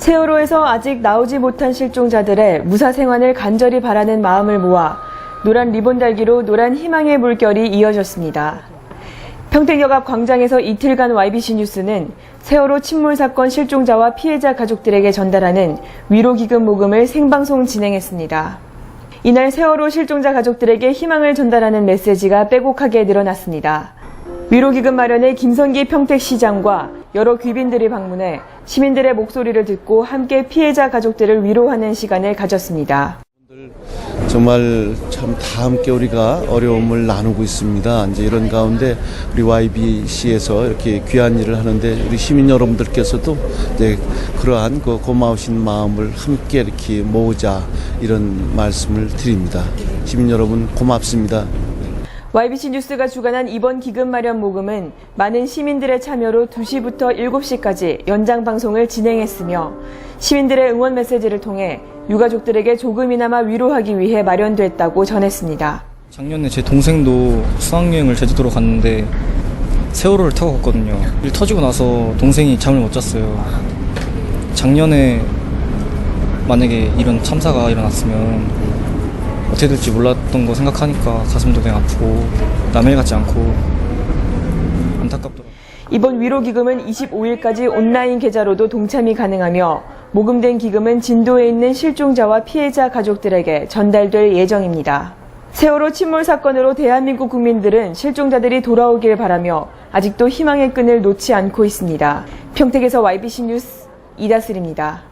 세월호에서 아직 나오지 못한 실종자들의 무사 생환을 간절히 바라는 마음을 모아 노란 리본 달기로 노란 희망의 물결이 이어졌습니다. 평택역 앞 광장에서 이틀간 YBC 뉴스는 세월호 침몰 사건 실종자와 피해자 가족들에게 전달하는 위로기금 모금을 생방송 진행했습니다. 이날 세월호 실종자 가족들에게 희망을 전달하는 메시지가 빼곡하게 늘어났습니다. 위로기금 마련에 김성기 평택시장과 여러 귀빈들이 방문해 시민들의 목소리를 듣고 함께 피해자 가족들을 위로하는 시간을 가졌습니다. 정말 참 다 함께 우리가 어려움을 나누고 있습니다. 이제 이런 가운데 우리 YBC에서 이렇게 귀한 일을 하는데 우리 시민 여러분들께서도 이제 그러한 그 고마우신 마음을 함께 이렇게 모으자 이런 말씀을 드립니다. 시민 여러분 고맙습니다. YBC 뉴스가 주관한 이번 기금 마련 모금은 많은 시민들의 참여로 2시부터 7시까지 연장 방송을 진행했으며 시민들의 응원 메시지를 통해 유가족들에게 조금이나마 위로하기 위해 마련됐다고 전했습니다. 작년에 제 동생도 수학여행을 제주도로 갔는데 세월호를 타고 갔거든요. 일 터지고 나서 동생이 잠을 못 잤어요. 작년에 만약에 이런 참사가 일어났으면 어떻게 될지 몰랐던 거 생각하니까 가슴도 그냥 아프고 남의 일 같지 않고 안타깝더라고요. 이번 위로 기금은 25일까지 온라인 계좌로도 동참이 가능하며 모금된 기금은 진도에 있는 실종자와 피해자 가족들에게 전달될 예정입니다. 세월호 침몰 사건으로 대한민국 국민들은 실종자들이 돌아오길 바라며 아직도 희망의 끈을 놓지 않고 있습니다. 평택에서 YBC 뉴스 이다슬입니다.